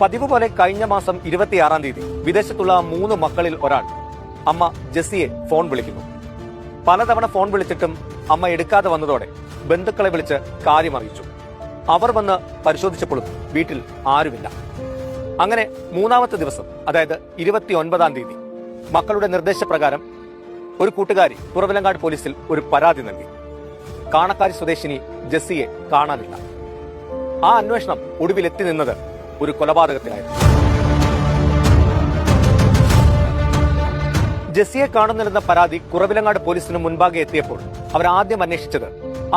പതിവ് പോലെ കഴിഞ്ഞ മാസം ഇരുപത്തിയാറാം തീയതി വിദേശത്തുള്ള മൂന്ന് മക്കളിൽ ഒരാൾ അമ്മ ജെസ്സിയെ ഫോൺ വിളിക്കുന്നു. പലതവണ ഫോൺ വിളിച്ചിട്ടും അമ്മ എടുക്കാതെ വന്നതോടെ ബന്ധുക്കളെ വിളിച്ച് കാര്യം അറിയിച്ചു. അവർ വന്ന് പരിശോധിച്ചപ്പോഴും വീട്ടിൽ ആരുമില്ല. അങ്ങനെ മൂന്നാമത്തെ ദിവസം അതായത് ഇരുപത്തി ഒൻപതാം തീയതി മക്കളുടെ നിർദ്ദേശപ്രകാരം ഒരു കൂട്ടുകാരി തുറവിലങ്ങാട് പോലീസിൽ ഒരു പരാതി നൽകി. കാണക്കാരി സ്വദേശിനി ജെസ്സിയെ കാണാനില്ല. ആ അന്വേഷണം ഒടുവിലെത്തി നിന്നത് ഒരു കൊലപാതകത്തിലായിരുന്നു ജെസ്സിയെ കാണുന്നില്ലെന്ന പരാതി കുറവിലങ്ങാട് പോലീസിന് മുൻപാകെ എത്തിയപ്പോൾ അവർ ആദ്യം അന്വേഷിച്ചത്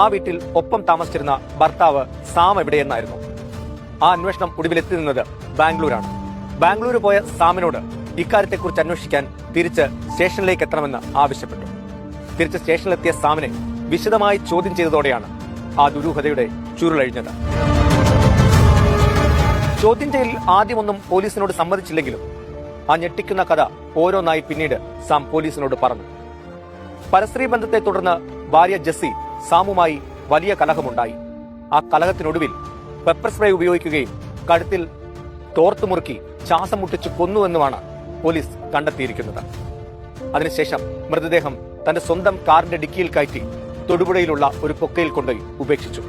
ആ വീട്ടിൽ ഒപ്പം താമസിച്ചിരുന്ന ഭർത്താവ് സാം എവിടെയെന്നായിരുന്നു. ആ അന്വേഷണം ഒടുവിലെത്തി നിന്നത് ബാംഗ്ലൂരാണ്. ബാംഗ്ലൂർ പോയ സാമിനോട് ഇക്കാര്യത്തെക്കുറിച്ച് അന്വേഷിക്കാൻ തിരിച്ച് സ്റ്റേഷനിലേക്ക് എത്തണമെന്ന് ആവശ്യപ്പെട്ടു. തിരിച്ച് സ്റ്റേഷനിലെത്തിയ സാമിനെ വിശദമായി ചോദ്യം ചെയ്തതോടെയാണ് ആ ദുരൂഹതയുടെ ചുരുളഴിഞ്ഞത്. ചോദ്യം ചെയ്യൽ ആദ്യമൊന്നും പോലീസിനോട് സമ്മതിച്ചില്ലെങ്കിലും ആ ഞെട്ടിക്കുന്ന കഥ ഓരോന്നായി പിന്നീട് സാം പോലീസിനോട് പറഞ്ഞു പരസ്ത്രീ ബന്ധത്തെ തുടർന്ന് ഭാര്യ ജെസ്സി സാമുമായി വലിയ കലഹമുണ്ടായി. ആ കലഹത്തിനൊടുവിൽ പെപ്പർ സ്പ്രേ ഉപയോഗിക്കുകയും കഴുത്തിൽ തോർത്തു മുറുക്കി ശ്വാസം മുട്ടിച്ച് കൊന്നുവെന്നുമാണ് പോലീസ് കണ്ടെത്തിയിരിക്കുന്നത്. അതിനുശേഷം മൃതദേഹം തന്റെ സ്വന്തം കാറിന്റെ ഡിക്കിയിൽ കയറ്റി തൊടുപുഴയിലുള്ള ഒരു പൊക്കയിൽ കൊണ്ടുപോയി ഉപേക്ഷിച്ചു.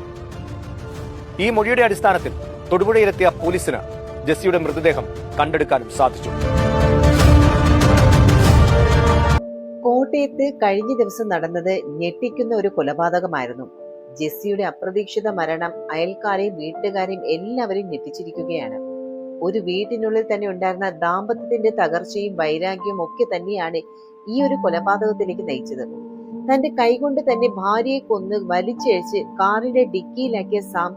ഈ മൊഴിയുടെ അടിസ്ഥാനത്തിൽ തൊടുപുഴയിലെത്തിയ പോലീസിന് ജെസ്സിയുടെ മൃതദേഹം കണ്ടെടുക്കാനും സാധിച്ചു. കോട്ടയത്ത് കഴിഞ്ഞ ദിവസം നടന്നത് ഞെട്ടിക്കുന്ന ഒരു കൊലപാതകമായിരുന്നു. ജെസ്സിയുടെ അപ്രതീക്ഷിത മരണം അയൽക്കാരെയും വീട്ടുകാരെയും എല്ലാവരെയും ഞെട്ടിച്ചിരിക്കുകയാണ്. ഒരു വീട്ടിനുള്ളിൽ തന്നെ ഉണ്ടായിരുന്ന ദാമ്പത്യത്തിന്റെ തകർച്ചയും വൈരാഗ്യവും ഒക്കെ തന്നെയാണ് ഈ ഒരു കൊലപാതകത്തിലേക്ക് നയിച്ചത്. തന്റെ കൈകൊണ്ട് തന്നെ ഭാര്യയെ കൊന്ന് വലിച്ചഴിച്ച് കാറിന്റെ ഡിക്കിയിലാക്കിയ സാം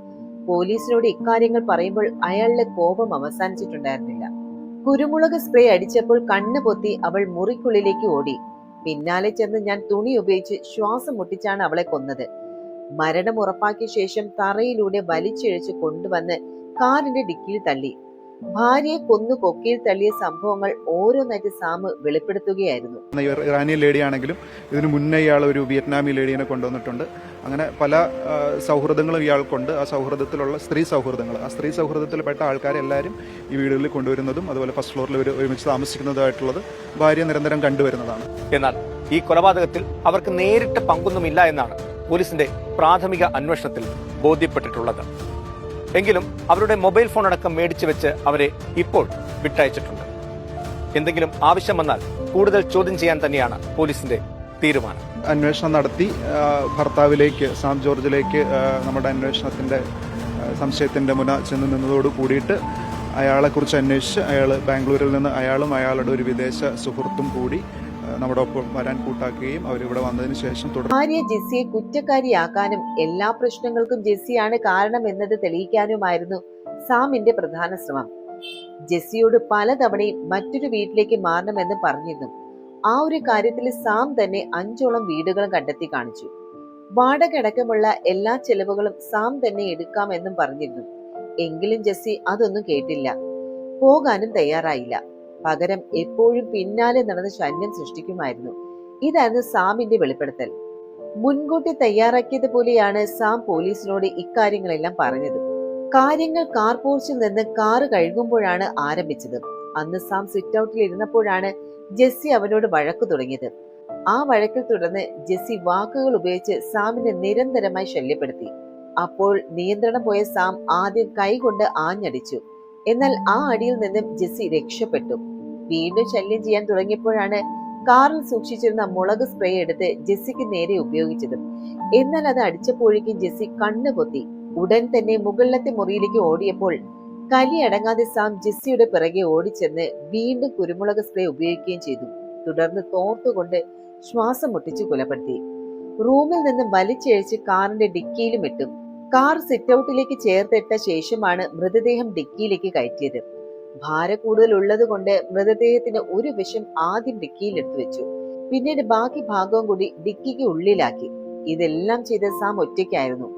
പോലീസിനോട് ഇക്കാര്യങ്ങൾ പറയുമ്പോൾ അയാളുടെ കോപം അവസാനിച്ചിട്ടുണ്ടായിരുന്നില്ല. കുരുമുളക് സ്പ്രേ അടിച്ചപ്പോൾ കണ്ണ് പൊത്തി അവൾ മുറിക്കുള്ളിലേക്ക് ഓടി. പിന്നാലെ ചെന്ന് ഞാൻ തുണി ഉപയോഗിച്ച് ശ്വാസം മുട്ടിച്ചാണ് അവളെ കൊന്നത്. മരണം ഉറപ്പാക്കിയ ശേഷം തറയിലൂടെ വലിച്ചിഴച്ച് കൊണ്ടുവന്ന് കാറിന്റെ ഡിക്കിയിൽ തള്ളി. ഭാര്യയെ കൊന്നു കൊക്കിയിൽ തള്ളിയ സംഭവങ്ങൾ ഓരോന്നായിട്ട് സാമ് വെളിപ്പെടുത്തുകയായിരുന്നു. ഇറാനിയൻ ലേഡി ആണെങ്കിലും ഇതിനു മുന്നേ ഇയാൾ ഒരു വിയറ്റ്നാമി ലേഡീനെ കൊണ്ടുവന്നിട്ടുണ്ട്. അങ്ങനെ പല സൗഹൃദങ്ങളും ഇയാൾക്കുണ്ട് ആ സൗഹൃദത്തിലുള്ള സ്ത്രീ സൗഹൃദങ്ങൾ ആ സ്ത്രീ സൗഹൃദത്തിൽപ്പെട്ട ആൾക്കാരെ എല്ലാവരും ഈ വീടുകളിൽ കൊണ്ടുവരുന്നതും അതുപോലെ ഫസ്റ്റ് ഫ്ലോറിൽ ഒരു ഒരുമിച്ച് താമസിക്കുന്നതായിട്ടുള്ളത് ഭാര്യ നിരന്തരം കണ്ടുവരുന്നതാണ്. എന്നാൽ ഈ കൊലപാതകത്തിൽ അവർക്ക് നേരിട്ട് പങ്കൊന്നുമില്ല എന്നാണ് പോലീസിന്റെ പ്രാഥമിക അന്വേഷണത്തിൽ ബോധ്യപ്പെട്ടിട്ടുള്ളത്. എങ്കിലും അവരുടെ മൊബൈൽ ഫോൺ അടക്കം മേടിച്ചു വെച്ച് അവരെ ഇപ്പോൾ വിട്ടയച്ചിട്ടുണ്ട്. എന്തെങ്കിലും ആവശ്യം വന്നാൽ കൂടുതൽ ചോദ്യം ചെയ്യാൻ തന്നെയാണ് പോലീസിന്റെ തീരുമാനം. അന്വേഷണം നടത്തി ഭർത്താവിലേക്ക് സാം ജോർജിലേക്ക് നമ്മുടെ അന്വേഷണത്തിന്റെ സംശയത്തിന്റെ മുന ചെന്ന് നിന്നതോട് കൂടിയിട്ട് അയാളെക്കുറിച്ച് അന്വേഷിച്ച് അയാൾ ബാംഗ്ലൂരിൽ നിന്ന് അയാളും അയാളുടെ ഒരു വിദേശ സുഹൃത്തും കൂടി നമ്മുടെ ഒപ്പം വരാൻ കൂട്ടാക്കുകയും അവരിവിടെ വന്നതിന് ശേഷം തുടർ ഭാര്യ ജെസ്സിയെ കുറ്റക്കാരിയാക്കാനും എല്ലാ പ്രശ്നങ്ങൾക്കും ജെസ്സിയാണ് കാരണം എന്നത് തെളിയിക്കാനുമായിരുന്നു സാമിന്റെ പ്രധാന ശ്രമം. ജെസ്സിയോട് പലതവണയും മറ്റൊരു വീട്ടിലേക്ക് മാറണമെന്ന് പറഞ്ഞിരുന്നു. ആ ഒരു കാര്യത്തിൽ സാം തന്നെ അഞ്ചോളം വീടുകളും കണ്ടെത്തി കാണിച്ചു. വാടക അടക്കമുള്ള എല്ലാ ചെലവുകളും സാം തന്നെ എടുക്കാമെന്നും പറഞ്ഞിരുന്നു. എങ്കിലും ജെസ്സി അതൊന്നും കേട്ടില്ല. പോകാനും തയ്യാറായില്ല. പകരം എപ്പോഴും പിന്നാലെ നടന്ന് ശല്യം സൃഷ്ടിക്കുമായിരുന്നു. ഇതായിരുന്നു സാമിന്റെ വെളിപ്പെടുത്തൽ. മുൻകൂട്ടി തയ്യാറാക്കിയത് പോലെയാണ് സാം പോലീസിനോട് ഇക്കാര്യങ്ങളെല്ലാം പറഞ്ഞത്. കാര്യങ്ങൾ കാർ പോർച്ചിൽ നിന്ന് കാറ് കഴുകുമ്പോഴാണ് ആരംഭിച്ചത്. അന്ന് സാം സിറ്റ് ഔട്ടിൽ ഇരുന്നപ്പോഴാണ് ജെസ്സി അവനോട് വഴക്ക് തുടങ്ങിയത്. ആ വഴക്കിൽ തുടർന്ന് ജെസ്സി വാക്കുകൾ ഉപയോഗിച്ച് സാമിനെ നിരന്തരമായി ശല്യപ്പെടുത്തി. അപ്പോൾ നിയന്ത്രണം പോയ സാം ആദ്യം കൈകൊണ്ട് ആഞ്ഞടിച്ചു. എന്നാൽ ആ അടിയിൽ നിന്നും ജെസ്സി രക്ഷപ്പെട്ടു. വീണ്ടും ശല്യം ചെയ്യാൻ തുടങ്ങിയപ്പോഴാണ് കാറിൽ സൂക്ഷിച്ചിരുന്ന മുളക് സ്പ്രേ എടുത്ത് ജെസ്സിക്ക് നേരെ ഉപയോഗിച്ചത്. എന്നാൽ അത് അടിച്ചപ്പോഴേക്കും ജെസ്സി കണ്ണു പൊത്തി. ഉടൻ തന്നെ മുകളിലത്തെ മുറിയിലേക്ക് ഓടിയപ്പോൾ കലി അടങ്ങാതെ സാം ജെസ്സിയുടെ പിറകെ ഓടിച്ചെന്ന് വീണ്ടും കുരുമുളക് സ്പ്രേ ഉപയോഗിക്കുകയും ചെയ്തു. തുടർന്ന് തോർത്തുകൊണ്ട് ശ്വാസം മുട്ടിച്ച് കൊലപ്പെടുത്തി. റൂമിൽ നിന്ന് വലിച്ചഴിച്ച് കാറിന്റെ ഡിക്കിയിലും ഇട്ടു. കാർ സിറ്റ് ഔട്ടിലേക്ക് ചേർത്തിട്ട ശേഷമാണ് മൃതദേഹം ഡിക്കിയിലേക്ക് കയറ്റിയത്. ഭാര കൂടുതൽ ഉള്ളത് കൊണ്ട് മൃതദേഹത്തിന് ഒരു വശം ആദ്യം ഡിക്കിയിൽ എടുത്തു വെച്ചു. പിന്നീട് ബാക്കി ഭാഗവും കൂടി ഡിക്കിക്ക് ഉള്ളിലാക്കി. ഇതെല്ലാം ചെയ്ത സാം ഒറ്റയ്ക്കായിരുന്നു.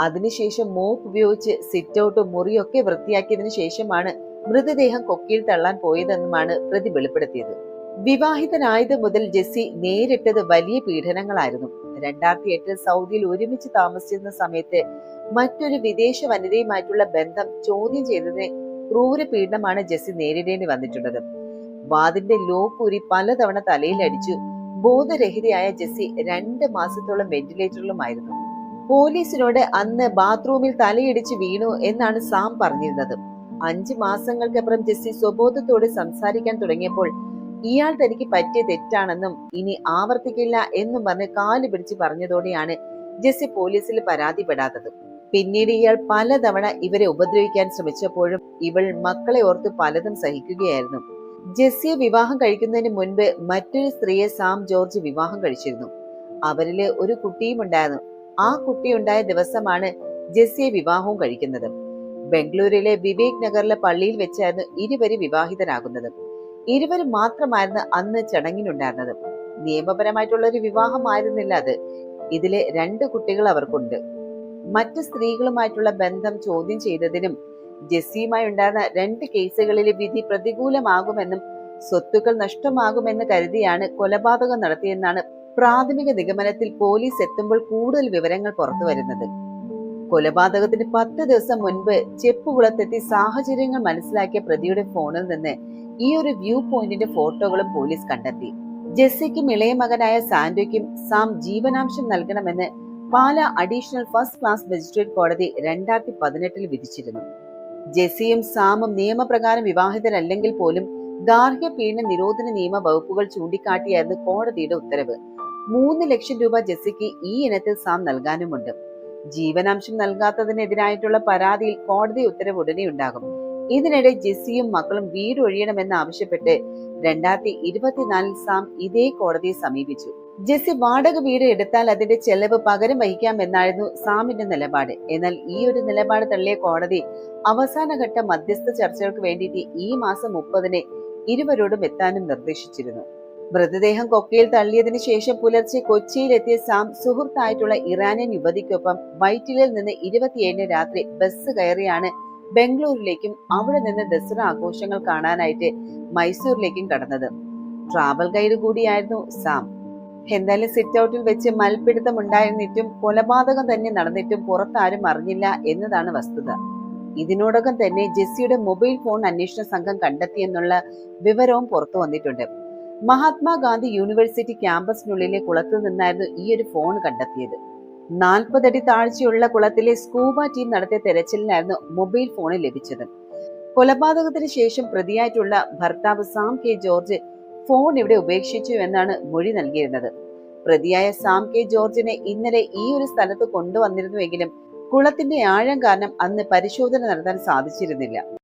അതിനുശേഷം മോപ്പ് ഉപയോഗിച്ച് സിറ്റ് ഔട്ട് മുറിയൊക്കെ വൃത്തിയാക്കിയതിനു ശേഷമാണ് മൃതദേഹം കൊക്കിയിൽ തള്ളാൻ പോയതെന്നുമാണ് പ്രതി വെളിപ്പെടുത്തിയത്. വിവാഹിതനായത് മുതൽ ജെസ്സി നേരിട്ടത് വലിയ പീഡനങ്ങളായിരുന്നു. രണ്ടായിരത്തി എട്ടിൽ സൗദിയിൽ ഒരുമിച്ച് താമസിച്ചിരുന്ന സമയത്ത് മറ്റൊരു വിദേശ വനിതയുമായിട്ടുള്ള ബന്ധം ചോദ്യം ചെയ്തതിന് ക്രൂര പീഡനമാണ് ജെസ്സി നേരിടേണ്ടി വന്നിട്ടുള്ളത്. വാതിന്റെ ലോക്കൂരി പലതവണ തലയിലടിച്ചു ബോധരഹിതയായ ജെസ്സി രണ്ട് മാസത്തോളം വെന്റിലേറ്ററിലുമായിരുന്നു. പോലീസിനോട് അന്ന് ബാത്റൂമിൽ തലയിടിച്ച് വീണു എന്നാണ് സാം പറഞ്ഞിരുന്നത്. അഞ്ചു മാസങ്ങൾക്കപ്പുറം ജെസ്സി സ്വബോധത്തോടെ സംസാരിക്കാൻ തുടങ്ങിയപ്പോൾ ഇയാൾ തനിക്ക് പറ്റിയ തെറ്റാണെന്നും ഇനി ആവർത്തിക്കില്ല എന്നും പറഞ്ഞ് കാൽ പിടിച്ച് പറഞ്ഞതോടെയാണ് ജെസ്സി പോലീസിൽ പരാതിപ്പെടാത്തത്. പിന്നീട് ഇയാൾ പലതവണ ഇവരെ ഉപദ്രവിക്കാൻ ശ്രമിച്ചപ്പോഴും ഇവൾ മക്കളെ ഓർത്ത് പലതും സഹിക്കുകയായിരുന്നു. ജെസ്സിയെ വിവാഹം കഴിക്കുന്നതിന് മുൻപ് മറ്റൊരു സ്ത്രീയെ സാം ജോർജ് വിവാഹം കഴിച്ചിരുന്നു. അവരിൽ ഒരു കുട്ടിയും ഉണ്ടായിരുന്നു. ആ കുട്ടി ഉണ്ടായ ദിവസമാണ് ജെസ്സിയെ വിവാഹവും കഴിക്കുന്നത്. ബംഗളൂരിലെ വിവേക് നഗറിലെ പള്ളിയിൽ വെച്ചായിരുന്നു ഇരുവരും വിവാഹിതരാകുന്നത്. ഇരുവരും മാത്രമായിരുന്നു അന്ന് ചടങ്ങിനുണ്ടായിരുന്നത്. നിയമപരമായിട്ടുള്ള ഒരു വിവാഹമായിരുന്നില്ല അത്. ഇതിലെ രണ്ട് കുട്ടികൾ അവർക്കുണ്ട്. മറ്റു സ്ത്രീകളുമായിട്ടുള്ള ബന്ധം ചോദ്യം ചെയ്തതിനും ജെസ്സിയുമായി ഉണ്ടായിരുന്ന രണ്ട് കേസുകളിലെ വിധി പ്രതികൂലമാകുമെന്നും സ്വത്തുക്കൾ നഷ്ടമാകുമെന്ന് കരുതിയാണ് കൊലപാതകം നടത്തിയെന്നാണ് പ്രാഥമിക നിഗമനത്തിൽ പോലീസ് എത്തുമ്പോൾ കൂടുതൽ വിവരങ്ങൾ പുറത്തു വരുന്നത്. കൊലപാതകത്തിന് പത്ത് ദിവസം മുൻപ് ചെപ്പുകുളത്തെത്തി സാഹചര്യങ്ങൾ മനസ്സിലാക്കിയ പ്രതിയുടെ ഫോണിൽ നിന്ന് ഈ ഒരു വ്യൂ പോയിന്റിന്റെ ഫോട്ടോകളും പോലീസ് കണ്ടെത്തി. ജെസ്സിക്കും ഇളയ മകനായ സാന്റോയ്ക്കും സാം ജീവനാംശം നൽകണമെന്ന് Pala additional first class magistrate കോടതി രണ്ടായിരത്തി പതിനെട്ടിൽ വിധിച്ചിരുന്നു. ജെസ്സിയും സാമും നിയമപ്രകാരം വിവാഹിതരല്ലെങ്കിൽ പോലും ഗാർഹിക പീഡന നിരോധന നിയമ വകുപ്പുകൾ ചൂണ്ടിക്കാട്ടിയായിരുന്നു കോടതിയുടെ ഉത്തരവ്. മൂന്ന് ലക്ഷം രൂപ ജെസ്സിക്ക് ഈ ഇനത്തിൽ സാം നൽകാനുമുണ്ട്. ജീവനാംശം നൽകാത്തതിനെതിരായിട്ടുള്ള പരാതിയിൽ കോടതി ഉത്തരവ് ഉടനെ ഉണ്ടാകും ഇതിനിടെ ജെസ്സിയും മക്കളും വീട് ഒഴിയണമെന്ന് ആവശ്യപ്പെട്ട് രണ്ടായിരത്തി ഇരുപത്തിനാലിൽ സാം ഇതേ കോടതിയെ സമീപിച്ചു. ജെസ്സി വാടക വീട് എടുത്താൽ അതിന്റെ ചെലവ് പകരം വഹിക്കാമെന്നായിരുന്നു സാമിന്റെ നിലപാട്. എന്നാൽ ഈ ഒരു നിലപാട് തള്ളിയ കോടതി അവസാനഘട്ട മധ്യസ്ഥ ചർച്ചകൾക്ക് വേണ്ടിയിട്ട് ഈ മാസം മുപ്പതിന് ഇരുവരോടും എത്താനും നിർദ്ദേശിച്ചിരുന്നു. മൃതദേഹം കൊക്കയിൽ തള്ളിയതിനു ശേഷം പുലർച്ചെ കൊച്ചിയിലെത്തിയ സാം സുഹൃത്തായിട്ടുള്ള ഇറാനിയൻ യുവതിക്കൊപ്പം വൈറ്റിലിൽ നിന്ന് ഇരുപത്തിയേഴിന് രാത്രി ബസ് കയറിയാണ് ബംഗളൂരിലേക്കും അവിടെ നിന്ന് ദസറ ആഘോഷങ്ങൾ കാണാനായിട്ട് മൈസൂരിലേക്കും കടന്നത്. ട്രാവൽ ഗൈഡ് കൂടിയായിരുന്നു സാം. എന്തായാലും സിറ്റ് ഔട്ടിൽ വെച്ച് മൽപ്പിടുത്തം ഉണ്ടായിരുന്നിട്ടും കൊലപാതകം തന്നെ നടന്നിട്ടും പുറത്താരും അറിഞ്ഞില്ല എന്നതാണ് വസ്തുത. ഇതിനോടകം തന്നെ ജെസ്സിയുടെ മൊബൈൽ ഫോൺ അന്വേഷണ സംഘം കണ്ടെത്തിയെന്നുള്ള വിവരവും പുറത്തു വന്നിട്ടുണ്ട്. മഹാത്മാഗാന്ധി യൂണിവേഴ്സിറ്റി ക്യാമ്പസിനുള്ളിലെ കുളത്തു നിന്നായിരുന്നു ഈ ഒരു ഫോൺ കണ്ടെത്തിയത്. നാൽപ്പതടി താഴ്ചയുള്ള കുളത്തിലെ സ്കൂബ ടീം നടത്തിയ തെരച്ചിലിനായിരുന്നു മൊബൈൽ ഫോണ് ലഭിച്ചത്. കൊലപാതകത്തിന് ശേഷം പ്രതിയായിട്ടുള്ള ഭർത്താവ് സാം കെ ജോർജ് ഫോൺ ഇവിടെ ഉപേക്ഷിച്ചു എന്നാണ് മൊഴി നൽകിയിരുന്നത്. പ്രതിയായ സാം കെ ജോർജിനെ ഇന്നലെ ഈ ഒരു സ്ഥലത്ത് കൊണ്ടുവന്നിരുന്നുവെങ്കിലും കുളത്തിന്റെ ആഴം കാരണം അന്ന് പരിശോധന നടത്താൻ സാധിച്ചിരുന്നില്ല.